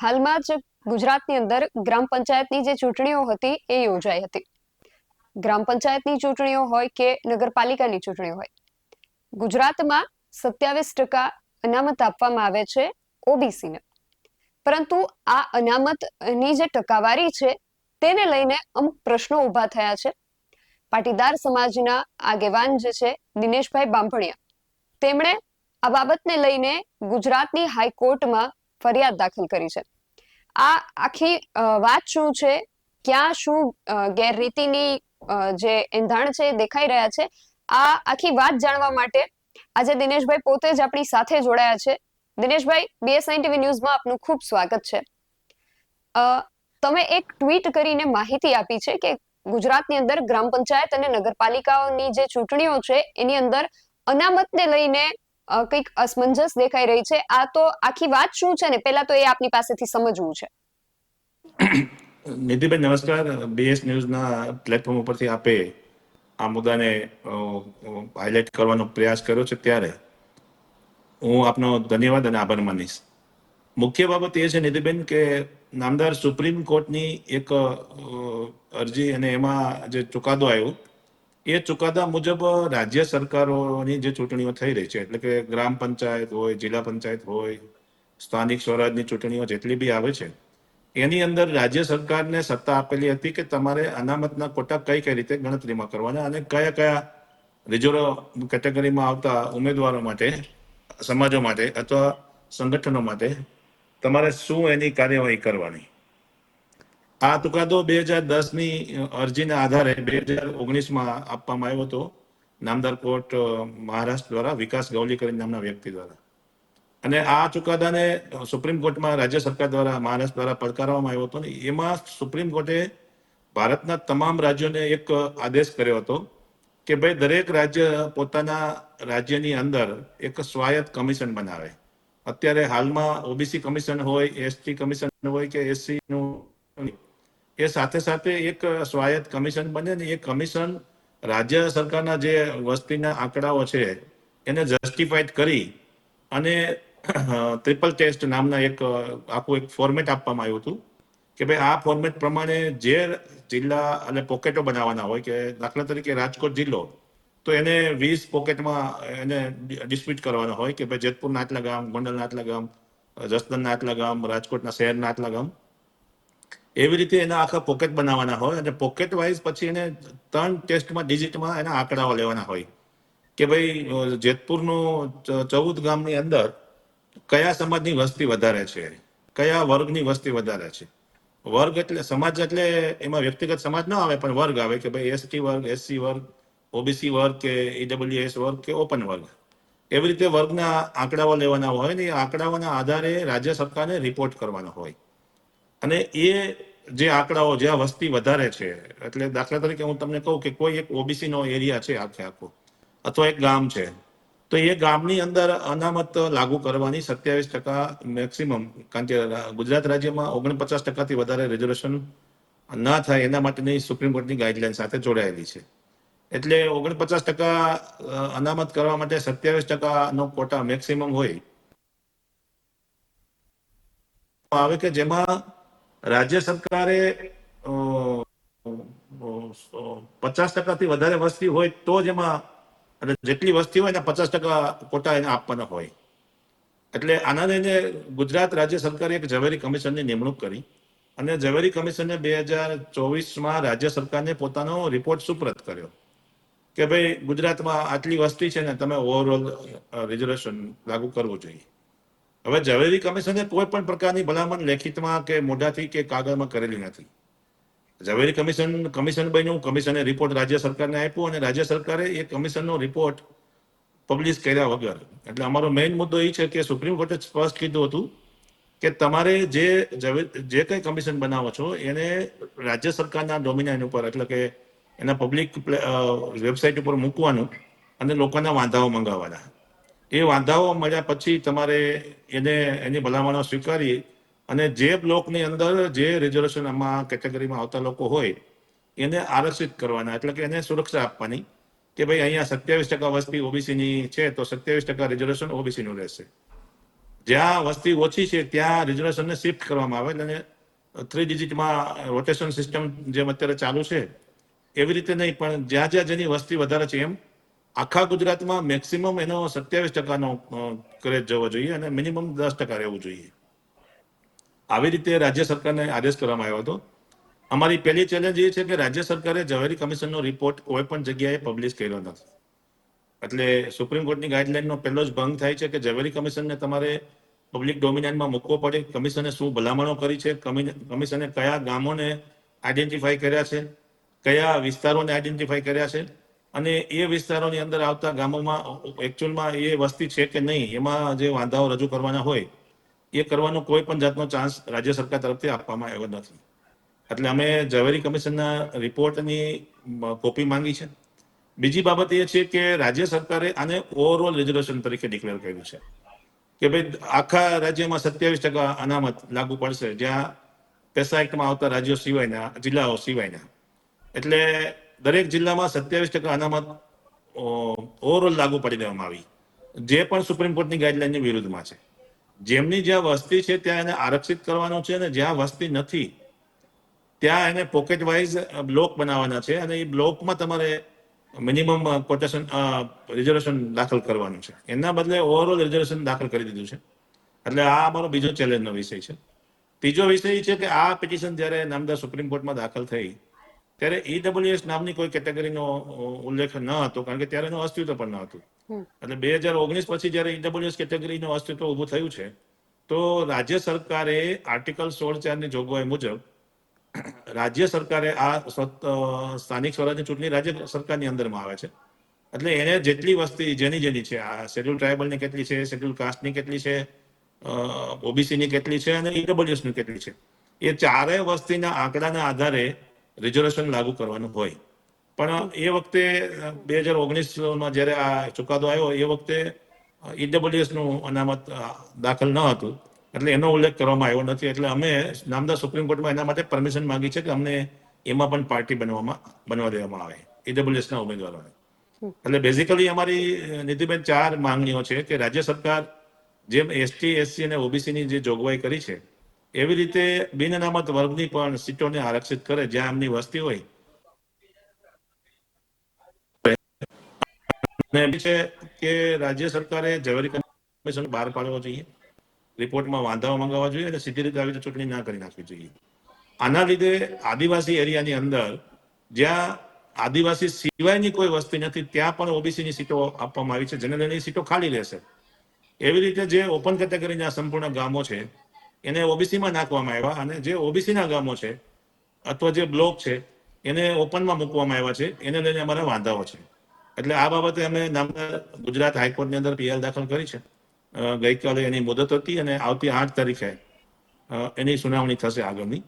હાલમાં જ ગુજરાતની અંદર ગ્રામ પંચાયતની જે ચૂંટણીઓ હતી એ યોજાઈ હતી. ગ્રામ પંચાયતની ચૂંટણીઓ હોય કે નગરપાલિકાની ચૂંટણીઓ હોય. ગુજરાતમાં સત્યાવીસ ટકા અનામત આપવામાં આવે છે ઓબીસીને. પરંતુ આ અનામતની જે ટકાવારી છે તેને લઈને અમુક પ્રશ્નો ઊભા થયા છે. પાટીદાર સમાજના આગેવાન જે છે દિનેશભાઈ બાંભણિયા, તેમણે આ બાબતને લઈને ગુજરાતની હાઈકોર્ટમાં ફરિયાદ દાખલ કરી છે. આ આખી વાત શું છે? ક્યાં શું ગેરરીતિની જે એંધાણ છે દેખાઈ રહ્યા છે? આ આખી વાત જાણવા માટે આજે દિનેશભાઈ પોતે જ આપણી સાથે જોડાયા છે. દિનેશભાઈ, બીએસઆઈ ટીવી ન્યૂઝમાં આપનું ખૂબ સ્વાગત છે. તમે એક ટ્વીટ કરીને માહિતી આપી છે કે ગુજરાતની અંદર ગ્રામ પંચાયત અને નગરપાલિકાઓની જે ચૂંટણીઓ છે, એની અંદર અનામતને લઈને કંઈક અસમંજસ દેખાઈ રહી છે. આ તો આખી વાત શું છે ને? પહેલા તો એ આપની પાસેથી સમજવું છે. નિધિબેન, નમસ્કાર. બીએસ ન્યૂઝના પ્લેટફોર્મ ઉપરથી આપે આ મુદ્દાને હાઇલાઇટ કરવાનો પ્રયાસ કર્યો છે ત્યારે. હું આપનો ધન્યવાદ અને આભાર માનીશ. મુખ્ય બાબત એ છે નિધિબેન, કે નામદાર સુપ્રીમ કોર્ટની એક અરજી અને એમાં જે ચુકાદો આવ્યો એ ચુકાદા મુજબ રાજ્ય સરકારોની જે ચૂંટણીઓ થઈ રહી છે, એટલે કે ગ્રામ પંચાયત હોય, જિલ્લા પંચાયત હોય, સ્થાનિક સ્વરાજની ચૂંટણીઓ જેટલી બી આવે છે, એની અંદર રાજ્ય સરકારને સત્તા આપેલી હતી કે તમારે અનામતના કોટા કઈ કઈ રીતે ગણતરીમાં કરવાના અને કયા કયા રિઝર્વ કેટેગરીમાં આવતા ઉમેદવારો માટે, સમાજો માટે અથવા સંગઠનો માટે તમારે શું એની કાર્યવાહી કરવાની? આ ચુકાદો બે હજાર દસની અરજીના આધારે બે હજાર ઓગણીસમાં આપવામાં આવ્યો હતો નામદાર કોર્ટ મહારાષ્ટ્ર દ્વારા, વિકાસ ગૌલીકર નામના વ્યક્તિ દ્વારા. અને આ ચુકાદાને સુપ્રીમ કોર્ટમાં રાજ્ય સરકાર દ્વારા, મહારાષ્ટ્ર દ્વારા પડકારવામાં આવ્યો હતો ને એમાં સુપ્રીમ કોર્ટે ભારતના તમામ રાજ્યોને એક આદેશ કર્યો હતો કે ભાઈ દરેક રાજ્ય પોતાના રાજ્યની અંદર એક સ્વાયત્ત કમિશન બનાવે. અત્યારે હાલમાં ઓબીસી કમિશન હોય, એસટી કમિશન હોય કે એસસી નું એ સાથે સાથે એક સ્વાયત્ત કમિશન બને ને એ કમિશન રાજ્ય સરકારના જે વસ્તીના આંકડાઓ છે, એને જસ્ટિફાઈડ કરી અને ટ્રિપલ ટેસ્ટ નામના એક, આખું એક ફોર્મેટ આપવામાં આવ્યું હતું કે ભાઈ આ ફોર્મેટ પ્રમાણે જે જિલ્લા અને પોકેટો બનાવવાના હોય કે દાખલા તરીકે રાજકોટ જિલ્લો, તો એને વીસ પોકેટમાં એને ડિસ્પ્યુટ કરવાનો હોય કે ભાઈ જેતપુરના આટલા ગામ ગોંડલના આટલા ગામ જસદણના આટલા ગામ રાજકોટના શહેરના આટલા ગામ એવી રીતે એના આખા પોકેટ બનાવવાના હોય અને પોકેટ વાઇઝ પછી એને ત્રણ ટેસ્ટમાં ડિજિટમાં એના આંકડાઓ લેવાના હોય. કે ભાઈ જેતપુરનું ચૌદ ગામની અંદર કયા સમાજની વસ્તી વધારે છે? કયા વર્ગની વસ્તી વધારે છે? વર્ગ એટલે સમાજ એટલે એમાં વ્યક્તિગત સમાજ ન આવે, પણ વર્ગ આવે કે ભાઈ એસટી વર્ગ એસસી વર્ગ ઓબીસી વર્ગ કે ઈડબ્લ્યુએસ વર્ગ કે ઓપન વર્ગ. એવી રીતે વર્ગના આંકડાઓ લેવાના હોય ને એ આંકડાઓના આધારે રાજ્ય સરકારને રિપોર્ટ કરવાનો હોય. અને એ જે આંકડાઓ જ્યાં વસ્તી વધારે છે, એટલે દાખલા તરીકે હું તમને કહું કે કોઈ એક ઓબીસી નો એરિયા છે આખે આખો, અથવા એક ગામ છે, તો એ ગામની અંદર અનામત લાગુ કરવાની સત્યાવીસ ટકા મેક્સિમમ કારણ કે ગુજરાત રાજ્યમાં ઓગણપચાસ ટકાથી વધારે રિઝર્વેશન ના થાય એના માટેની સુપ્રીમ કોર્ટની ગાઈડલાઈન સાથે જોડાયેલી છે. એટલે ઓગણપચાસ ટકા અનામત કરવા માટે સત્યાવીસ ટકાનો કોટા મેક્સિમમ હોય આવે કે જેમાં રાજ્ય સરકારે પચાસ ટકાથી વધારે વસ્તી હોય તો જ એમાં એટલે જેટલી વસ્તી હોય ને પચાસ ટકા કોટા એને આપવાના હોય. એટલે આના લઈને ગુજરાત રાજ્ય સરકારે એક ઝવેરી કમિશનની નિમણૂક કરી અને ઝવેરી કમિશને બે હજાર ચોવીસમાં રાજ્ય સરકારને પોતાનો રિપોર્ટ સુપ્રત કર્યો કે ભાઈ ગુજરાતમાં આટલી વસ્તી છે ને તમે ઓવરઓલ રિઝર્વેશન લાગુ કરવું જોઈએ. હવે ઝવેરી કમિશને કોઈ પણ પ્રકારની ભલામણ લેખિતમાં કે મોઢાથી કે કાગળમાં કરેલી નથી. ઝવેરી કમિશન કમિશન બન્યું, કમિશને રિપોર્ટ રાજ્ય સરકારને આપ્યો અને રાજ્ય સરકારે એ કમિશનનો રિપોર્ટ પબ્લિશ કર્યા વગર. એટલે અમારો મેઇન મુદ્દો એ છે કે સુપ્રીમ કોર્ટે સ્પષ્ટ કીધું હતું કે તમારે જે જે કંઈ કમિશન બનાવો છો, એને રાજ્ય સરકારના ડોમિનાઇન ઉપર, એટલે કે એના પબ્લિક વેબસાઇટ ઉપર મૂકવાનું અને લોકોના વાંધાઓ મંગાવવાના. એ વાંધાઓ મળ્યા પછી તમારે એને, એની ભલામણો સ્વીકારી અને જે બ્લોકની અંદર જે રિઝર્વેશન આમાં કેટેગરીમાં આવતા લોકો હોય, એને આરક્ષિત કરવાના. એટલે કે એને સુરક્ષા આપવાની કે ભાઈ અહીંયા સત્યાવીસ ટકા વસ્તી ઓબીસીની છે તો સત્યાવીસ ટકા રિઝર્વેશન ઓબીસીનું રહેશે. જ્યાં વસ્તી ઓછી છે ત્યાં રિઝર્વેશનને શિફ્ટ કરવામાં આવે. અને થ્રી ડિજિટમાં રોટેશન સિસ્ટમ જેમ અત્યારે ચાલુ છે, એવી રીતે નહીં, પણ જ્યાં જ્યાં જેની વસ્તી વધારે છે એમ આખા ગુજરાતમાં મેક્સિમમ એનો સત્યાવીસ ટકાનો ક્રેજ જવો જોઈએ અને મિનિમમ દસ ટકા રહેવું જોઈએ. આવી રીતે રાજ્ય સરકારને આદેશ કરવામાં આવ્યો હતો. અમારી પહેલી ચેલેન્જ એ છે કે રાજ્ય સરકારે ઝવેરી કમિશનનો રિપોર્ટ કોઈ પણ જગ્યાએ પબ્લિશ કર્યો નથી. એટલે સુપ્રીમ કોર્ટની ગાઈડલાઇનનો પહેલો જ ભંગ થાય છે કે ઝવેરી કમિશનને તમારે પબ્લિક ડોમિનેન્ટમાં મૂકવો પડે, કમિશને શું ભલામણો કરી છે કમિશને કયા ગામોને આઈડેન્ટિફાઈ કર્યા છે, કયા વિસ્તારોને આઈડેન્ટિફાઈ કર્યા છે અને એ વિસ્તારોની અંદર આવતા ગામોમાં એકચ્યુઅલમાં એ વસ્તી છે કે નહીં, એમાં જે વાંધાઓ રજૂ કરવાના હોય, એ કરવાનો કોઈ પણ જાતનો ચાન્સ રાજ્ય સરકાર તરફથી આપવામાં આવ્યો નથી. એટલે અમે ઝવેરી કમિશનના રિપોર્ટની કોપી માંગી છે. બીજી બાબત એ છે કે રાજ્ય સરકારે આને ઓવરઓલ રિઝર્વેશન તરીકે ડિક્લેર કર્યું છે. કે ભાઈ, આખા રાજ્યમાં સત્યાવીસ ટકા અનામત લાગુ પડશે, જ્યાં પેસા એક્ટમાં આવતા રાજ્યો સિવાયના, જિલ્લાઓ સિવાયના. એટલે દરેક જિલ્લામાં સત્યાવીસ ટકા અનામત ઓવરઓલ લાગુ પાડી દેવામાં આવી. જે પણ સુપ્રીમ કોર્ટની ગાઈડલાઈનની વિરુદ્ધમાં છે. જેમની જ્યાં વસ્તી છે, ત્યાં એને આરક્ષિત કરવાનો છે અને જ્યાં વસ્તી નથી, ત્યાં એને પોકેટ વાઇઝ બ્લોક બનાવવાના છે અને એ બ્લોકમાં તમારે મિનિમમ કોટેશન રિઝર્વેશન દાખલ કરવાનું છે. એના બદલે ઓવરઓલ રિઝર્વેશન દાખલ કરી દીધું છે. એટલે આ અમારો બીજો ચેલેન્જનો વિષય છે. ત્રીજો વિષય છે કે આ પિટિશન જ્યારે નામદાર સુપ્રીમ કોર્ટમાં દાખલ થઈ ત્યારે ઈડબ્લ્યુએસ નામની કોઈ કેટેગરીનો ઉલ્લેખ ન હતો કારણ કે ત્યારે એનું અસ્તિત્વ પણ ન હતું. એટલે બે હજાર ઓગણીસ પછી જયારે ઈડબ્લ્યુએસ કેટેગરીનું અસ્તિત્વ ઉભું થયું છે તો રાજ્ય સરકારે આર્ટિકલ સોળ ચારની જોગવાઈ મુજબ રાજ્ય સરકારે આ સ્થાનિક સ્વરાજની ચૂંટણી રાજ્ય સરકારની અંદરમાં આવે છે. એટલે એને જેટલી વસ્તી જેની જેની છે આ શેડ્યુલ ટ્રાઇબલની કેટલી છે શેડ્યુલ કાસ્ટની કેટલી છે ઓબીસીની કેટલી છે અને ઈડબ્લ્યુએસની કેટલી છે એ ચારેય વસ્તીના આંકડાના આધારે રિઝર્વેશન લાગુ કરવાનું હોય. પણ એ વખતે બે હજાર ઓગણીસમાં જ્યારે આ ચુકાદો આવ્યો, એ વખતે ઈડબ્લ્યુએસનું અનામત દાખલ ન હતું. એટલે એનો ઉલ્લેખ કરવામાં આવ્યો નથી. એટલે અમે નામદા સુપ્રીમ કોર્ટમાં એના માટે પરમિશન માંગી છે કે અમને એમાં પણ પાર્ટી બનવામાં, બનવા દેવામાં આવે ઈડબ્લ્યુએસના ઉમેદવારોને. એટલે બેઝિકલી અમારી નીતિબેન ચાર માંગણીઓ છે કે રાજ્ય સરકાર જેમ એસટી એસસી અને ઓબીસીની જે જોગવાઈ કરી છે એવી રીતે બિન અનામત વર્ગની પણ સીટોને આરક્ષિત કરે જ્યાં એમની વસ્તી હોય. છે કે રાજ્ય સરકારે ઝવેરી કમિશન બહાર પાડવો જોઈએ. રિપોર્ટમાં વાંધાઓ મંગાવવા જોઈએ અને સીધી રીતે આવી ચૂંટણી ના કરી નાખવી જોઈએ. આના લીધે આદિવાસી એરિયાની અંદર જ્યાં આદિવાસી સિવાયની કોઈ વસ્તી નથી, ત્યાં પણ ઓબીસીની સીટો આપવામાં આવી છે. જેને લઈને સીટો ખાલી રહેશે. એવી રીતે જે ઓપન કેટેગરીના સંપૂર્ણ ગામો છે એને ઓબીસીમાં નાખવામાં આવ્યા અને જે ઓબીસીના ગામો છે, અથવા જે બ્લોક છે, એને ઓપનમાં મૂકવામાં આવ્યા છે. એને લઈને અમારા વાંધાઓ છે. એટલે આ બાબતે અમે નામના ગુજરાત હાઈકોર્ટની અંદર પીએલ દાખલ કરી છે. ગઈકાલે એની મુદત હતી અને આવતી આઠ તારીખે એની સુનાવણી થશે આગળની.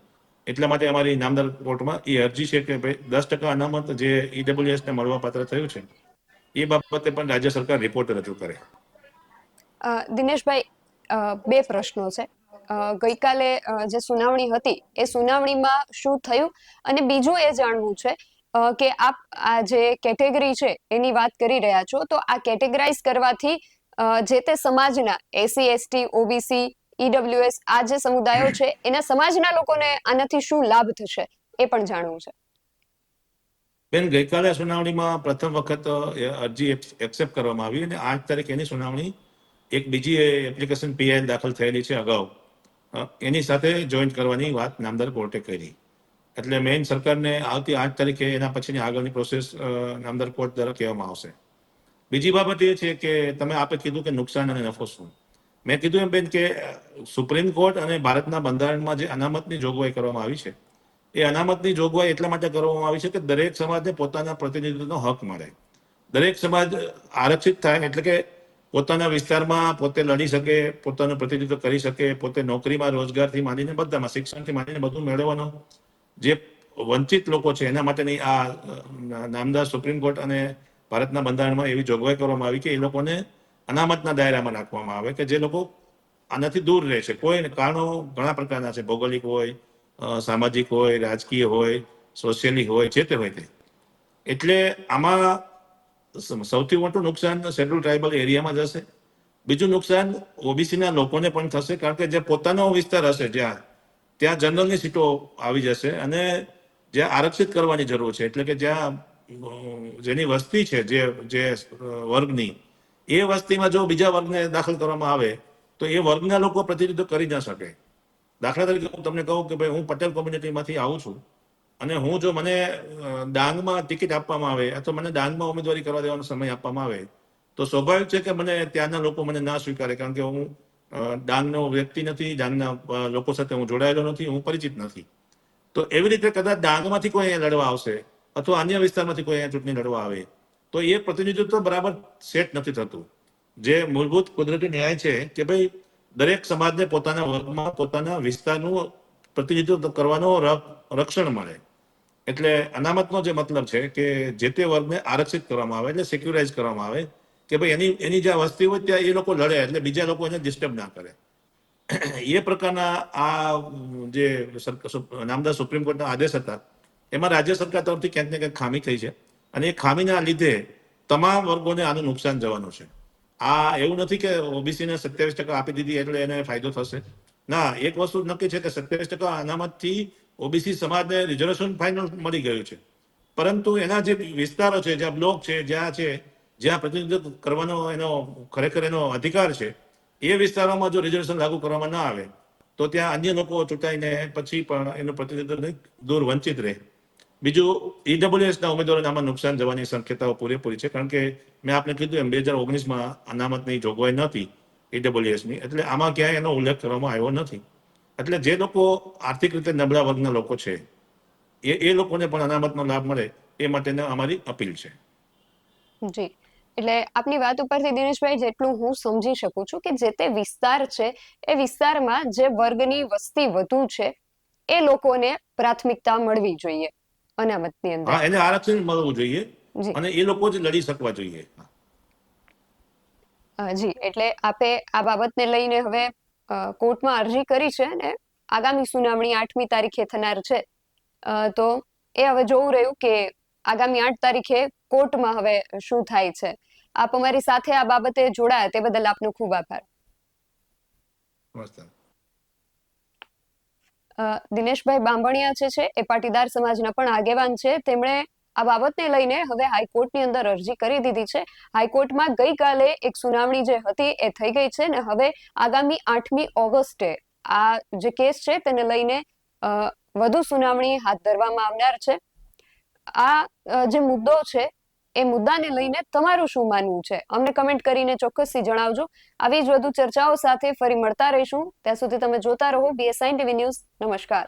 એટલા માટે અમારી નામદાર કોર્ટમાં એ અરજી છે કે ભાઈ દસ ટકા અનામત જે ઈડબ્લ્યુએસને મળવાપાત્ર થયું છે, એ બાબતે પણ રાજ્ય સરકાર રિપોર્ટ રજૂ કરે. દિનેશભાઈ બે પ્રશ્નો છે. ગઈકાલે જે સુનાવણી હતી, એ સુનાવણીમાં શું થયું? અને બીજું એ જાણવું છે કે આપ આ જે કેટેગરી છે, એની વાત કરી રહ્યા છો, તો આ કેટેગરાઇઝ કરવાથી જે તે સમાજના એસસી એસટી, ઓબીસી, ઈડબ્લ્યુએસ, આ જે સમુદાયો છે, એના સમાજના લોકોને આનાથી શું લાભ થશે, એ પણ જાણવું છે. બેન, ગઈકાલે સુનાવણીમાં પ્રથમ વખત અરજી એક્સેપ્ટ કરવામાં આવી, અને આઠ તારીખ એની સુનાવણી, એક બીજી એપ્લિકેશન પીઆઈ દાખલ થયેલી છે અગાઉ. એની સાથે જોઈન્ટ કરવાની વાત નામદાર કોર્ટે કરી. એટલે મેઇન સરકારને આવતી આઠ તારીખે એના પછીની આગળની પ્રોસેસ નામદાર કોર્ટ દ્વારા કહેવામાં આવશે. બીજી બાબત એ છે કે તમે આપે કીધું કે નુકસાન અને નફો શું? મેં કીધું એમ બેન કે સુપ્રીમ કોર્ટ અને ભારતના બંધારણમાં જે અનામતની જોગવાઈ કરવામાં આવી છે, એ અનામતની જોગવાઈ એટલા માટે કરવામાં આવી છે કે દરેક સમાજને પોતાના પ્રતિનિધિત્વનો હક મળે. દરેક સમાજ આરક્ષિત થાય એટલે કે પોતાના વિસ્તારમાં પોતે લડી શકે, પોતાનું પ્રતિનિધિત્વ કરી શકે, પોતે નોકરીમાં રોજગારથી માંડીને બધામાં, શિક્ષણથી માંડીને બધું મેળવવાનો જે વંચિત લોકો છે, એના માટેની આ નામદાર સુપ્રીમ કોર્ટ અને ભારતના બંધારણમાં એવી જોગવાઈ કરવામાં આવી કે એ લોકોને અનામતના દાયરામાં નાખવામાં આવે કે જે લોકો આનાથી દૂર રહે છે. કોઈ કારણો ઘણા પ્રકારના છે. ભૌગોલિક હોય સામાજિક હોય, રાજકીય હોય, સોશિયલી હોય, જે તે હોય તે. એટલે આમાં સૌથી મોટું નુકસાન શેડ્યુલ ટ્રાઇબલ એરિયામાં જશે બીજું નુકસાન ઓબીસીના લોકોને પણ થશે, કારણ કે જે પોતાનો વિસ્તાર હશે જ્યાં, ત્યાં જનરલની સીટો આવી જશે અને જ્યાં આરક્ષિત કરવાની જરૂર છે. એટલે કે જ્યાં જેની વસ્તી છે, જે જે વર્ગની, એ વસ્તીમાં જો બીજા વર્ગને દાખલ કરવામાં આવે, તો એ વર્ગના લોકો પ્રતિનિધિત્વ કરી ન શકે. દાખલા તરીકે હું તમને કહું કે ભાઈ, હું પટેલ કોમ્યુનિટીમાંથી આવું છું. અને હું જો મને ડાંગમાં ટિકિટ આપવામાં આવે અથવા મને ડાંગમાં ઉમેદવારી કરવા દેવાનો સમય આપવામાં આવે, તો સ્વાભાવિક છે કે મને ત્યાંના લોકો મને ના સ્વીકારે કારણ કે હું ડાંગનો વ્યક્તિ નથી, ડાંગના લોકો સાથે હું જોડાયેલો નથી, હું પરિચિત નથી. તો એવી રીતે કદાચ ડાંગમાંથી કોઈ અહીંયા લડવા આવશે અથવા અન્ય વિસ્તારમાંથી કોઈ અહીંયા ચૂંટણી લડવા આવે, તો એ પ્રતિનિધિત્વ બરાબર સેટ નથી થતું. જે મૂળભૂત કુદરતી ન્યાય છે કે ભાઈ, દરેક સમાજને પોતાના વર્ગમાં પોતાના વિસ્તારનું પ્રતિનિધિત્વ કરવાનો રક્ષણ મળે. એટલે અનામતનો જે મતલબ છે કે જે તે વર્ગને આરક્ષિત કરવામાં આવે એટલે સિક્યુરાઇઝ કરવામાં આવે કે ભાઈ એની એની જ્યાં વસ્તી હોય ત્યાં એ લોકો લડે એટલે બીજા લોકો એને ડિસ્ટર્બ ના કરે. એ પ્રકારના આ જે નામદાર સુપ્રીમ કોર્ટના આદેશ હતા, એમાં રાજ્ય સરકાર તરફથી ક્યાંક ને ક્યાંક ખામી થઈ છે અને એ ખામીના લીધે તમામ વર્ગોને આનું નુકસાન જવાનું છે. આ એવું નથી કે ઓબીસીને સત્યાવીસ ટકા આપી દીધી એટલે એને ફાયદો થશે. ના, એક વસ્તુ નક્કી છે કે સત્યાવીસ ટકા અનામતથી ઓબીસી સમાજને રિઝર્વેશન ફાઇનલ મળી ગયું છે. પરંતુ એના જે વિસ્તારો છે, જ્યાં બ્લોક છે, જ્યાં છે, જ્યાં પ્રતિનિધિત્વ કરવાનો એનો, ખરેખર એનો અધિકાર છે, એ વિસ્તારોમાં જો રિઝર્વેશન લાગુ કરવામાં ના આવે, તો ત્યાં અન્ય લોકો ચૂંટાઈને પછી પણ એનું પ્રતિનિધિત્વ દૂર વંચિત રહે. બીજું ઈડબ્લ્યુએસના ઉમેદવારોને આમાં નુકસાન જવાની શક્યતાઓ પૂરેપૂરી છે, કારણ કે મેં આપને કીધું એમ, બે હજાર ઓગણીસમાં અનામતની જોગવાઈ નથી ઈડબ્લ્યુએસની એટલે આમાં ક્યાંય એનો ઉલ્લેખ કરવામાં આવ્યો નથી. એટલે જે લોકો આર્થિક રીતે નબળા વર્ગના લોકો છે એ એ લોકોને પણ અનામતનો લાભ મળે એ માટેની અમારી અપીલ છે. જી. એટલે આપની વાત ઉપરથી દિનેશભાઈ જેટલું હું સમજી શકું છું કે જે તે વિસ્તાર છે એ વિસ્તારમાં જે વર્ગની વસ્તી વધુ છે એ લોકોને પ્રાથમિકતા મળવી જોઈએ અનામતની અંદર. હા એને આરક્ષણ મળવું જોઈએ અને એ લોકો જ લડી શકવા જોઈએ. જી. એટલે આપે આ બાબતને લઈને હવે કોર્ટમાં અરજી કરી છે અને આગામી સુનાવણી આઠમી તારીખે થનાર છે. તો એ હવે જોવું રહ્યું કે આગામી આઠ તારીખે કોર્ટમાં હવે શું થાય છે. આપ અમારી સાથે આ બાબતે જોડાયા તે બદલ આપનો ખૂબ આભાર. અ, દિનેશભાઈ બાંભણિયા છે એ પાટીદાર સમાજના પણ આગેવાન છે. તેમણે આ બાબતને લઈને હવે હાઈકોર્ટની અંદર અરજી કરી દીધી છે. હાઈકોર્ટમાં ગઈકાલે એક સુનાવણી જે હતી એ થઈ ગઈ છે ને હવે આગામી આઠમી ઓગસ્ટે આ જે કેસ છે તેને લઈને વધુ સુનાવણી હાથ ધરવામાં આવનાર છે. આ જે મુદ્દો છે એ મુદ્દાને લઈને તમારું શું માનવું છે? અમને કમેન્ટ કરીને ચોક્કસથી જણાવજો. આવી જ વધુ ચર્ચાઓ સાથે ફરી મળતા રહીશું. ત્યાં સુધી તમે જોતા રહો બીએસઆઈ ટીવી ન્યૂઝ નમસ્કાર.